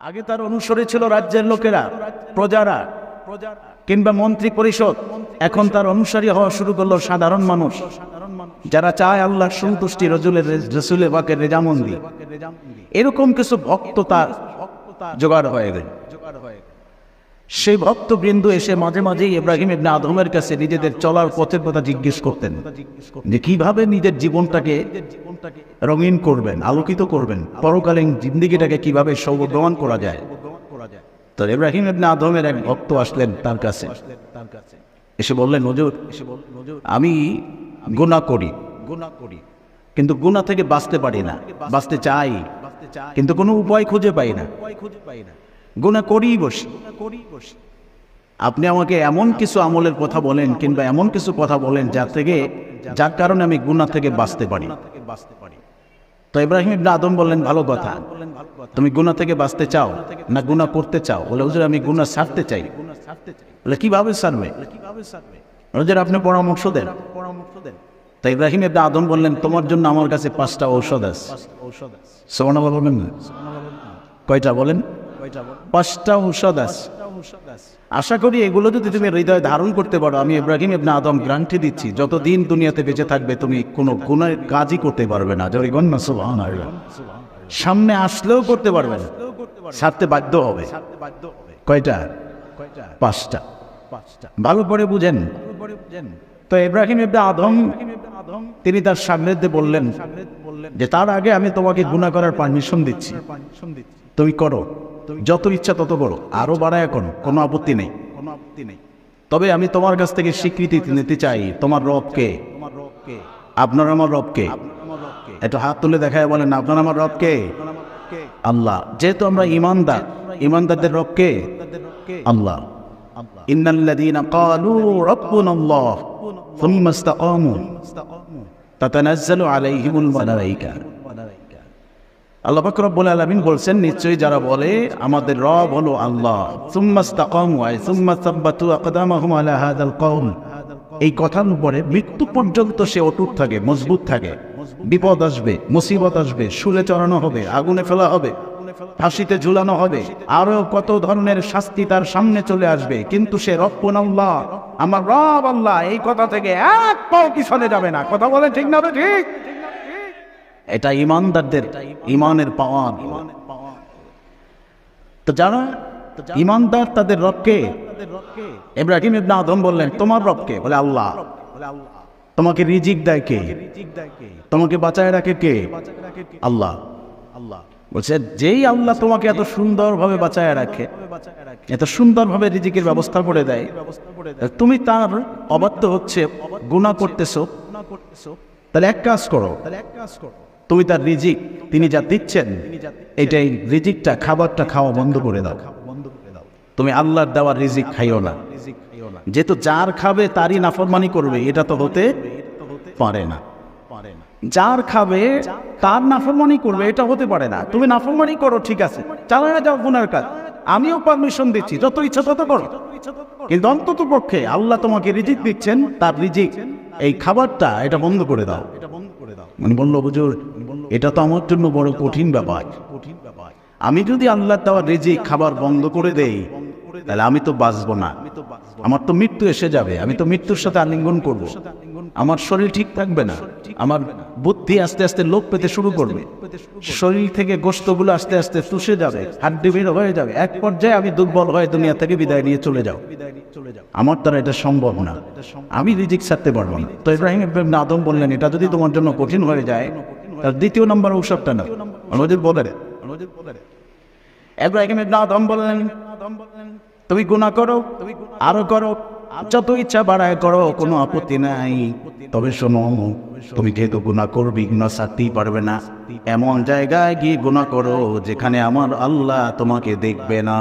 আগে তার অনুসরে ছিল রাজ্যের লোকেরা, প্রজারা, কিংবা মন্ত্রী পরিষদ। এখন তার অনুসারী হওয়া শুরু করল সাধারণ মানুষ। যারা চায় আল্লাহ সন্তুষ্টি রসুলের বাকের রেজামন্দি। এরকম কিছু ভক্ত তার জোগাড় হয়ে গেল সেই ভক্তবৃন্দ এসে মাঝে মাঝেই ইব্রাহিম ইবনে আদমের কাছে নিজেদের চলার পথের কথা জিজ্ঞেস করতেন যে কীভাবে নিজের জীবনটাকে রঙিন করবেন, আলোকিত করবেন, পরকালীন জিন্দিগিটাকে কীভাবে সৌভাগ্যবান করা যায়। তো ইব্রাহিম ইবনে আদমের এক ভক্ত আসলেন তার কাছে। এসে বললেন নজর আমি গুনাহ করি গুনাহ করি, কিন্তু গুনাহ থেকে বাঁচতে পারি না, বাঁচতে চাই, কিন্তু কোনো উপায় খুঁজে পাই না। গুনাহ করিই বসি। আপনি আমাকে এমন কিছু আমলের কথা বলেন কিংবা এমন কিছু কথা বলেন যা থেকে, যার কারণে আমি গুনাহ থেকে বাঁচতে পারি। তো ইব্রাহিম ইবনে আদম বললেন, ভালো কথা। তুমি গুনাহ থেকে বাঁচতে চাও না গুনাহ করতে চাও? বলে, হুজুর, আমি গুনাহ ছাড়তে চাই। বলে, কীভাবে ছাড়বে? হুজুর, আপনি পরামর্শ দেন। পরামর্শ দেন তাই ইব্রাহিম ইবনে আদম বললেন, তোমার জন্য আমার কাছে পাঁচটা ঔষধ আছে। সোমানা বলবেন কয়টা বলেন? পাঁচটা ঔষধ আছে। আশা করি এগুলো যদি তুমি হৃদয়ে ধারণ করতে পারো আমি ইব্রাহিম ইবনে আদম গ্রান্টি দিচ্ছি যতদিন দুনিয়াতে বেঁচে থাকবে তুমি কোনো গুণের কাজই করতে পারবে না। জরি গন্না সুবহানাল্লাহ। সামনে আসলেও করতে পারবে না। ছাড়তে বাধ্য হবে। কয়টা? পাঁচটা। ভালো করে বুঝেন। তো ইব্রাহিম ইবনে আদম তিনি তার সামনেতে বললেন যে তার আগে আমি তোমাকে গুণা করার পারমিশন দিচ্ছি। তুমি করো। যত ইচ্ছা তত করো। আরও বাড়ায় করো কোনো আপত্তি নেই। কোনো আপত্তি নেই তবে আমি তোমার কাছ থেকে স্বীকৃতি নিতে চাই। তোমার রবকে। আপনার আমার রবকে। একটু হাত তুলে দেখায় বলেন, আপনার আমার রবকে। আল্লাহ, যেহেতু আমরা ইমানদার, ইমানদারদের রবকে। আল্লাহ, ইন্নাল্লাযীনা ক্বালু আলাইহিমুল মালায়েকা আল্লাহ রব্বুল আলামিন বলছেন, নিশ্চয়ই যারা বলে, আমাদের রব হলো আল্লাহ। এই কথার উপরে মৃত্যু পর্যন্ত সে অটুট থাকে, মজবুত থাকে। বিপদ আসবে, মুসিবত আসবে শুলে চড়ানো হবে, আগুনে ফেলা হবে, ফাঁসিতে ঝুলানো হবে, আরও কত ধরনের শাস্তি তার সামনে চলে আসবে। কিন্তু সে রব্বুন আল্লাহ, আমার রব আল্লাহ, এই কথা থেকে এক পাও পিছনে যাবে না। কথা বলে ঠিক না ঠিক? এটা ইমানদারদের ইমানের পাওয়ান তো যারা ইমানদার তাদের রবকে? ইব্রাহিম আদম বললেন, তোমার রবকে? বলে, আল্লাহ। তোমাকে রিজিক দেয় কে? তোমাকে বাঁচায় রাখে কে? আল্লাহ। আল্লাহ বলছে, যেই আল্লাহ তোমাকে এত সুন্দরভাবে বাঁচায় রাখে, এত সুন্দরভাবে রিজিকের ব্যবস্থা করে দেয়, তুমি তার অবাধ্য হচ্ছে গুণা করতেছো। তাহলে এক কাজ করো তাহলে এক কাজ করো। তুমি তার রিজিক, তিনি যা দিচ্ছেন, এটাই রিজিকটা, খাবারটা খাওয়া বন্ধ করে দাও। তুমি আল্লাহর দেওয়ার রিজিক খাইও না। যেহেতু যার খাবে তারই নাফরমানি করবে, এটা তো হতে পারে না। যার খাবে তার নাফরমানি করবে, এটা হতে পারে না। তুমি নাফরমানি করো, ঠিক আছে। চালায় যাও গুনার কাজ। আমিও পারমিশন দিচ্ছি, যত ইচ্ছা তত করো। কিন্তু অন্তত পক্ষে আল্লাহ তোমাকে রিজিক দিচ্ছেন, তার রিজিক, এই খাবারটা, এটা বন্ধ করে দাও। এটা বন্ধ করে দাও মানে বলল বুঝুর এটা তো আমার জন্য বড় কঠিন ব্যাপার। আমি যদি আল্লাহ দেওয়ার রিজিক খাবার বন্ধ করে দেই, তাহলে আমি তো বাঁচবো না। আমার তো মৃত্যু এসে যাবে, আমি তো মৃত্যুর সাথে আলিঙ্গন করব। আমার শরীর ঠিক থাকবে না। আমার বুদ্ধি আস্তে আস্তে লোপ পেতে শুরু করবে। শরীর থেকে গোস্তগুলো আস্তে আস্তে চুষে যাবে, হাড্ডি বের হয়ে যাবে। এক পর্যায়ে আমি দুর্বল হয়ে দুনিয়া থেকে বিদায় নিয়ে চলে যাও। আমার দ্বারা এটা সম্ভব না। আমি রিজিক ছাড়তে পারব না। তো ইব্রাহিম আদম বললেন, এটা যদি তোমার জন্য কঠিন হয়ে যায় তার দ্বিতীয় নম্বর ঔষধটা না অনুজিৎ বলে রে। অনুজিৎ বলে রে ইব্রাহিম ইবনে আদম বললেন, তুমি গুনাহ করো, আরও করো, যত ইচ্ছা বাড়ায় করো, কোনো আপত্তি নাই। তবে শোনো, তুমি যেহেতু গুনাহ করবি, গুনাহ ছাড়তেই পারবে না। এমন জায়গায় গিয়ে গুনাহ করো, যেখানে আমার আল্লাহ তোমাকে দেখবে না।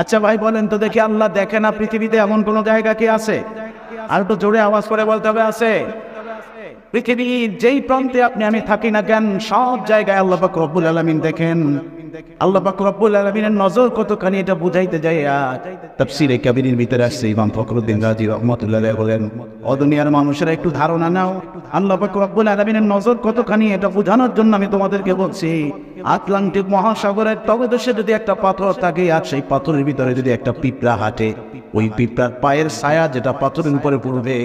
আচ্ছা ভাই, বলেন তো দেখি, আল্লাহ দেখে না পৃথিবীতে এমন কোন জায়গা কি আছে? আর একটু জোরে আওয়াজ করে বলতে হবে, আছে? পৃথিবীর যেই প্রান্তে আপনি আমি থাকি না কেন সব জায়গায় আল্লাহ রব্বুল আলমিন দেখেন। আল্লাহ পাক রব্বুল আলামিনের নজর কতখানি এটা বুঝাইতে যায় আর তাফসীরে কাবিরের ভিতরে আসছে ইমাম ফখরুদ্দিন রাজি রহমাতুল্লাহ বলেন ও দুনিয়ার মানুষেরা একটু ধারণা নাও, আল্লাহ পাক রব্বুল আলামিনের নজর কতখানি এটা বোঝানোর জন্য আমি তোমাদেরকে বলছি, আটলান্টিক মহাসাগরের তলদেশে যদি একটা পাথর থাকে আর সেই পাথরের ভিতরে যদি একটা পিঁপড়া হাঁটে, ওই পিঁপড়ার পায়ের ছায়া যেটা পাথরের উপরে পড়বে,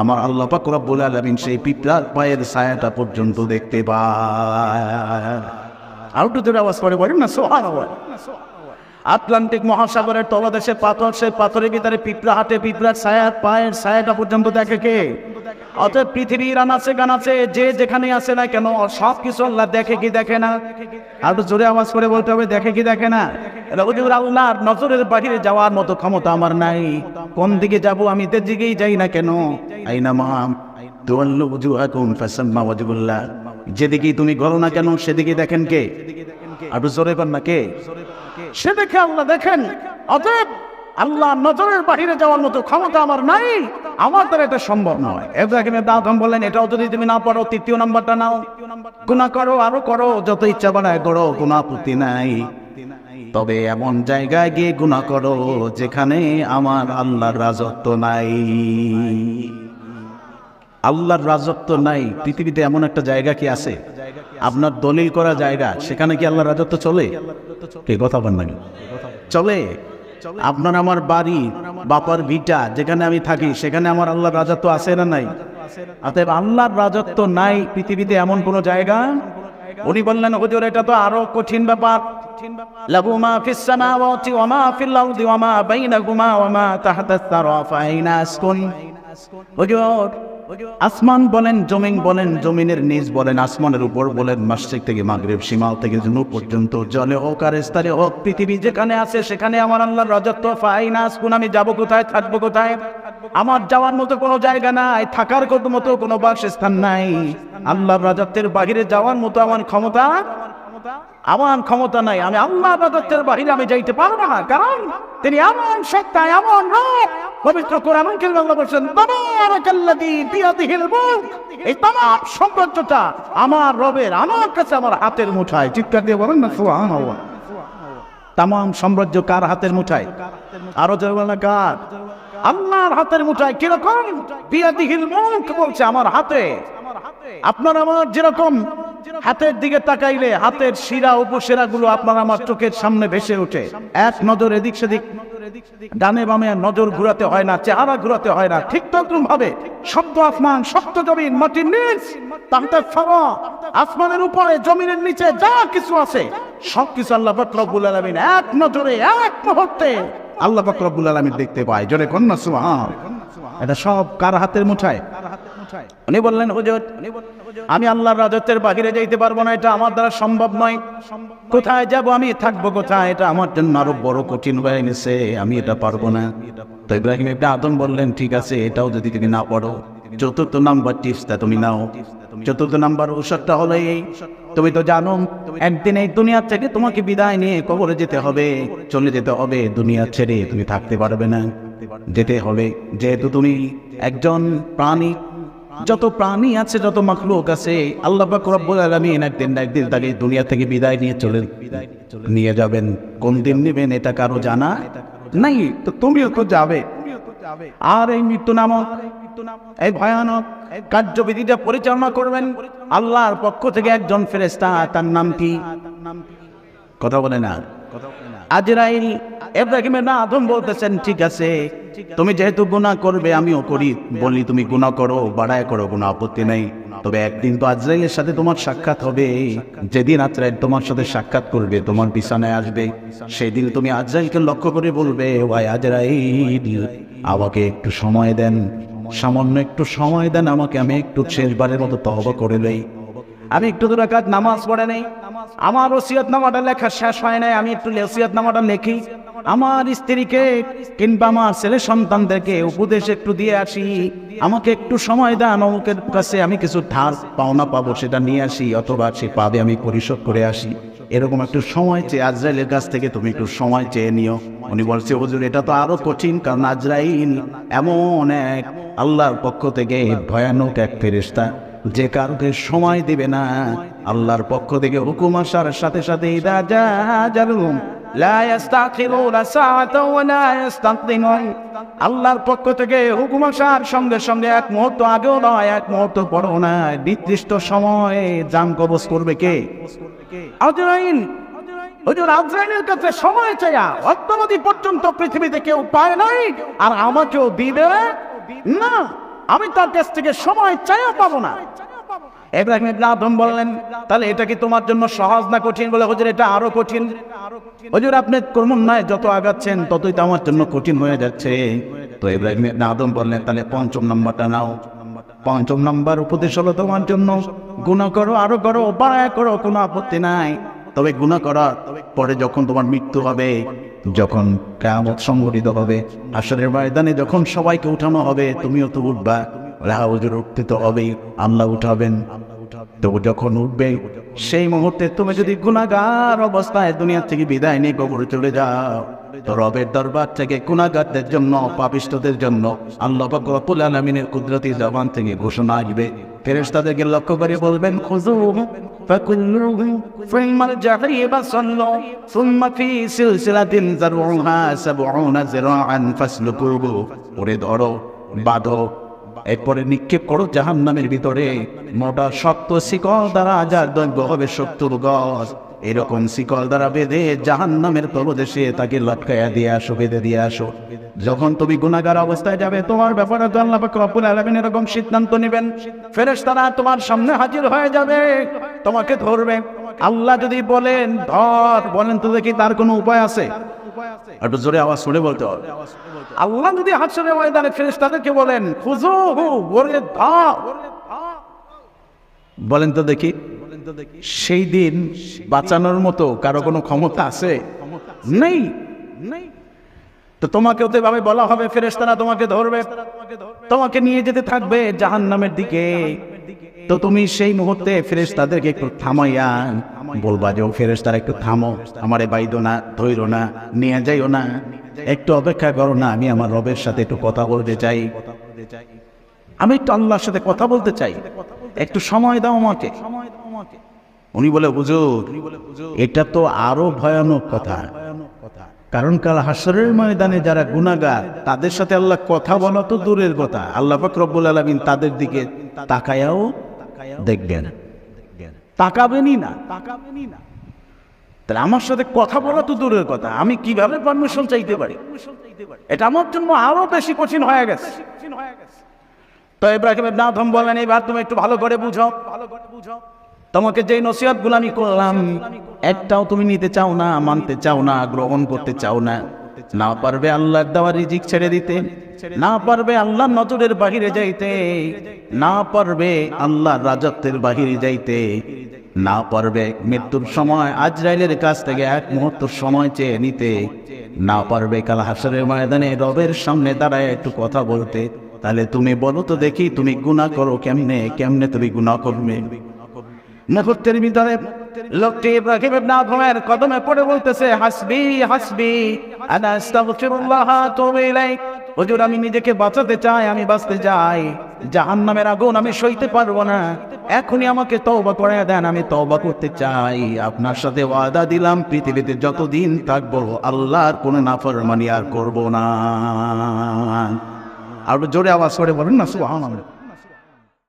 আমার আল্লাহ পাক রব্বুল আলামিন সেই পিঁপড়ার পায়ের ছায়াটা পর্যন্ত দেখতে পায়। আর জোরে আওয়াজ করে বলেন, না সোহান আটলান্টিক মহাসাগরের তলদেশে পাথর, সেই পাথরের ভিতরে পিঁপড়া হাটে, পিঁপড়ার ছায়া, পায়ের ছায়াটা পর্যন্ত দেখে কে? অতএব পৃথিবীর আনাচে গানাচে যে যেখানে আছে না কেন সব কিছু আল্লাহ দেখে কি দেখে না? আর জোরে আওয়াজ করে বলতে হবে, দেখে কি দেখে না? হুজুর আল্লাহর নজরের বাহিরে যাওয়ার মতো ক্ষমতা আমার নাই। কোন দিকে যাব আমি তে দিকেই যাই না কেন? আইনা মাম তুয়াল্লু বুজুহাকুম ফাসাম্মা ওয়াজহুল্লাহ। যেদিকেই তুমি করো না কেন সেদিকে দেখেন কে? আর জোরে কর না, কে? সে দেখে আল্লাহ দেখেন। অতএব আল্লাহ নজরের বাহিরে যাওয়ার মতো ক্ষমতা আমার নাই। আমার দ্বারা এটা সম্ভব নয়। এব্রাহিমের দাদম বললেন, এটাও যদি তুমি না পারো, তৃতীয় নাম্বারটা নাও। গুণা করো, আরও করো, যত ইচ্ছা বানায় করো গুণা আপত্তি নাই। তবে এমন জায়গায় গিয়ে গুণা করো, যেখানে আমার আল্লাহর রাজত্ব নাই। আল্লাহর রাজত্ব নাই, পৃথিবীতে এমন একটা জায়গা কি আছে? আপনার দলিল করা জায়গা, সেখানে কি আল্লাহর রাজত্ব চলে? কথা বল নাকি চলে। আপনার আমার বাড়ি, বাপার ভিটা, যেখানে আমি থাকি, সেখানে আমার আল্লাহর রাজত্ব আছে না নাই? অতএব আল্লাহর রাজত্ব নাই, পৃথিবীতে এমন কোন জায়গা? উনি বললেন, হুজুর, এটা তো আরও কঠিন ব্যাপার। আসমান বলেন, জমিন বলেন, জমিনের নিজ বলেন, আসমানের উপর বলেন মাসিক থেকে মাগরিব সীমাল থেকে জুনু পর্যন্ত জলে হোক আর স্তরে হোক, পৃথিবী যেখানে আছে সেখানে আমার আল্লাহর রাজত্ব ফাইনা আসকুন, আমি যাব কোথায়, থাকব কোথায়? আমার যাওয়ার মতো কোনো জায়গা নাই, থাকার মতো কোনো বাসস্থান নাই। আল্লাহর রাজত্বের বাহিরে যাওয়ার মতো আমার ক্ষমতা আমার ক্ষমতা নাই। আমি আল্লাহ রাজত্বের বাহিরে আমি যাইতে পারব না, কারণ তিনি এমন সত্তা, এমন রব। পবিত্র কোরআন আল্লাহ বলছেন তাবারাকাল্লাযী বিয়াদিহিল মুলক। এই তামাম সাম্রাজ্যটা আমার রবের, আমার কাছে আমার হাতের মুঠায়। চিৎকার দিয়ে বলেন না, সুবহানাল্লাহ। তামাম সাম্রাজ্য কার হাতের মুঠায়? আরও জোরে বলেন না, কার? আল্লাহর হাতের মুঠায় কীরকম? বিয়াদিহিল মুলক বলছে, আমার হাতে। আপনার আমার যেরকম হাতের দিকে তাকাইলে হাতের শিরা উপশিরা গুলো আপনার আমার চোখের সামনে ভেসে ওঠে। এক নজর এদিক সেদিক, ডানে বামে নজর ঘুরাতে হয় না, চেহারা ঘুরাতে হয় না। ঠিক তখন ভাবে শব্দ আসমান শব্দ জমিন, মাটির নিচ, তাহতে ফাওয়া আসমানের উপরে, জমিনের নিচে যা কিছু আছে, সব কিছু আল্লাহ রব্বুল আলামিন এক নজরে, এক মুহূর্তে আল্লাহ রব্বুল আলামিন দেখতে পায়। জোরে কন্যা সুবহান। এটা সব কার হাতের মুঠায়? উনি বললেন, হুজুর, আমি আল্লাহর রাজত্বের বাহিরে যাইতে পারব না, এটা আমার দ্বারা সম্ভব নয়। কোথায় যাব আমি? থাকব কোথায়? এটা আমার জন্য আরও বড় কঠিন হয়ে গেছে, আমি এটা পারব না। তো ইব্রাহিম একটা আদম বললেন, ঠিক আছে, এটাও যদি তুমি না পড়ো, চতুর্থ নাম্বার টিপসটা তুমি নাও। চতুর্থ নাম্বার ঔষধটা হলো এই, তুমি তো জানো, একদিন এই দুনিয়া থেকে তোমাকে বিদায় নিয়ে কবরে যেতে হবে, চলে যেতে হবে, দুনিয়া ছেড়ে তুমি থাকতে পারবে না। যেতে হবে, যেহেতু তুমি একজন প্রাণী যত প্রাণী আছে, যত মাখলুক আছে, আল্লাহ পাক রব্বুল আলামিন একদিন না একদিন তাকে দুনিয়া থেকে বিদায় নিয়ে চলে নিয়ে যাবেন। কোন দিন নেবেন এটা কারও জানা নাই? তো তুমিও তো যাবে। আর এই মৃত্যু নামক এই ভয়ানক কার্যবিধিটা পরিচালনা করবেন আল্লাহর পক্ষ থেকে একজন ফেরেস্তা তার নাম কি? কথা বলে না। আজরাইল এব্রাহিমের না আদম বলতেছেন, ঠিক আছে, তুমি যেহেতু গুনাহ করবে, আমিও করি। বলি তুমি গুনাহ করো, বাড়ায় করো, কোনো আপত্তি নাই। তবে একদিন তো আজরাইলের সাথে তোমার সাক্ষাৎ হবে। যেদিন আজরাইল তোমার সাথে সাক্ষাৎ করবে, তোমার বিছানায় আসবে। সেদিন তুমি আজরাইলকে লক্ষ্য করে বলবে, ওয়াই আজরাইল, আমাকে একটু সময় দেন। সামান্য একটু সময় দেন, আমাকে আমি একটু শেষবারের মতো তহবা করে লই আমি একটু দূরে কাজ নামাজ পড়ে নেই। আমার ওসিয়ত নামাটা লেখা শেষ হয় নাই, আমি একটু ওসিয়ত নামাটা লেখি। আমার স্ত্রীকে কিংবা আমার ছেলে সন্তানদেরকে উপদেশ একটু দিয়ে আসি। আমাকে একটু সময় দেন, অমুকের কাছে আমি কিছু ধার, পাওনা পাবো, সেটা নিয়ে আসি, অথবা সে পাবে, আমি পরিশোধ করে আসি। এরকম একটু সময় চেয়ে, আজরাইলের কাছ থেকে তুমি একটু সময় চেয়ে নিও। উনি বলছে, হুজুর, এটা তো আরও কঠিন, কারণ আজরাইল এমন এক আল্লাহর পক্ষ থেকে ভয়ানক এক ফেরেস্তা যে কারোকে সময় দিবে না, আল্লাহর পক্ষ থেকে হুকুম আসার সাথে সাথে আল্লাহর পক্ষ থেকে হুকুম আসার সঙ্গে সঙ্গে এক মুহূর্ত আগেও নয়, এক মুহূর্ত পরেও নয়। নির্দিষ্ট সময়ে জাম কবজ করবে কে? আজরাইল। হুজুর সময় চাইয়া অদ্যবধি পর্যন্ত পৃথিবীতে কেউ পায় নাই, আর আমাকেও দিবে না। আমি তার কাছ থেকে সময় চাইয়া পাবো না। ইব্রাহিম ইবনে আদম বললেন, তাহলে এটা কি তোমার জন্য সহজ না কঠিন? বলে, হুজুর, এটা আরও কঠিন। হুজুর, আপনি ক্রমান্বয়ে যত আগাচ্ছেন, ততই তো আমার জন্য কঠিন হয়ে যাচ্ছে। তো ইব্রাহিম আদম বললেন, তাহলে পঞ্চম নাম্বারটা নাও। পঞ্চম নাম্বার উপদেশ হলো তোমার জন্য গুণা করো, আরও করো, বাড়ায় করো, কোনো আপত্তি নাই। তবে গুণা করার পরে যখন তোমার মৃত্যু হবে যখন কেয়ামত সংগঠিত হবে আসরের ময়দানে যখন সবাইকে উঠানো হবে, তুমিও তো উঠবা। রাহুজুর উঠতে তো হবেই, আল্লাহ উঠাবেন। তো যখন উঠবে, সেই মুহূর্তে তুমি যদি গুণাগার অবস্থায় দুনিয়া থেকে বিদায় নিয়ে কবরে চলে যাও, তো রবের দরবার থেকে গুণাগারদের জন্য, পাপিষ্টদের জন্য আল্লাহ কুদরতি জবান থেকে ঘোষণা আসবে। ফেরেশতাদেরকে লক্ষ্য করে বলবেন খুজুহু فكلوه ثم الجحيم صلوا ثم في سلسلة ذرعها سبعون ذراعا فاسلكوه ওরে ধরো বাঁধো এরপরে নিক্ষেপ করো জাহান নামের ভিতরে মোটা শক্ত শিকল দ্বারা হাজার দৈর্ঘ্য হবে সত্তর গজ এরকম শিকল দ্বারা বেঁধে জাহান নামের তলদেশে তাকে লটকাইয়া দিয়ে আসো, বেঁধে দিয়ে আসো। যখন তুমি গুণাগার অবস্থায় যাবে, তোমার ব্যাপারে তো আল্লাহ এরকম সিদ্ধান্ত নেবেন। ফেরেশতারা তোমার সামনে হাজির হয়ে যাবে, তোমাকে ধরবে। আল্লাহ যদি বলেন, ধর, বলেন তো দেখি তার কোনো উপায় আছে। একটু জোরে আওয়াজ শুনে বলতে হবে। আল্লাহ যদি হাসরে ময়দানে ফেরেশতাদেরকে বলেন খুজুহু ওরে ধর। বলেন তো দেখি। সেই দিন বাঁচানোর মতো কারও কোনো ক্ষমতা আছে? নেই তো তোমাকেও তো এভাবে বলা হবে, ফেরেশতারা তোমাকে ধরবে। তোমাকে নিয়ে যেতে থাকবে জাহান নামের দিকে। তো তুমি সেই মুহূর্তে ফেরেশতাদেরকে একটু থামাইয়া বলবা যে, ও ফেরেশতারা, একটু থামো। আমারে বাইদো না, ধৈর্য না, নিয়ে যাইও না। একটু অপেক্ষা করো না, আমি আমার রবের সাথে একটু কথা বলতে চাই। আমি একটু আল্লাহর সাথে কথা বলতে চাই। একটু সময় দাও আমাকে। উনি বলে, হুজুর, এটা তো আরও ভয়ানক কথা। কারণ কাল হাসরের ময়দানে যারা গুনাগার তাদের সাথে আল্লাহ কথা বলা তো দূরের কথা। আল্লাহ পাক রব্বুল আলামিন তাদের দিকে তাকায়াও দেখবেন। তাকাবেনই না। তাকাবেনই না তাহলে আমার সাথে কথা বলা তো দূরের কথা। আমি কীভাবে পারমিশন চাইতে পারি? এটা আমার জন্য আরও বেশি কঠিন হয়ে গেছে। তো ইব্রাহিম ইবনে আদম বললেন এবার তুমি একটু ভালো করে বুঝো ভালো করে বুঝো। তোমাকে যে নসিহতগুলো আমি করলাম, একটাও তুমি নিতে চাও না, মানতে চাও না, গ্রহণ করতে চাও না। না পারবে আল্লাহর দেওয়া রিজিক ছেড়ে দিতে, না পারবে আল্লাহর নজরের বাহিরে যাইতে, না পারবে আল্লাহর রাজত্বের বাহিরে যাইতে, না পারবে মৃত্যুর সময় আজরাইলের কাছ থেকে এক মুহূর্ত সময় চেয়ে নিতে, না পারবে কাল হাসরের ময়দানে রবের সামনে দাঁড়ায় একটু কথা বলতে। তাহলে তুমি বলো তো দেখি তুমি গুণা করো কেমনে কেমনে তুমি গুণা করবে? মুহূর্তের ভিতরে লোকটি ইব্রাহিম ইবনে আদমের কদমে পড়ে বলতেছে, হাসবি হাসবি, আনা আস্তাগফিরুল্লাহ, তুবু ইলাইক। হুজুর, আমি নিজেকে বাঁচাতে চাই, আমি বাঁচতে চাই। জাহান্নামের আগুন আমি সইতে পারব না। এখনই আমাকে তওবা করে দেন, আমি তওবা করতে চাই। আপনার সাথে ওয়াদা দিলাম, পৃথিবীতে যতদিন থাকব, আল্লাহর কোনো নাফরমানি আর করব না। আর জোরে আওয়াজ করে বলেন না, সুবহানাল্লাহ।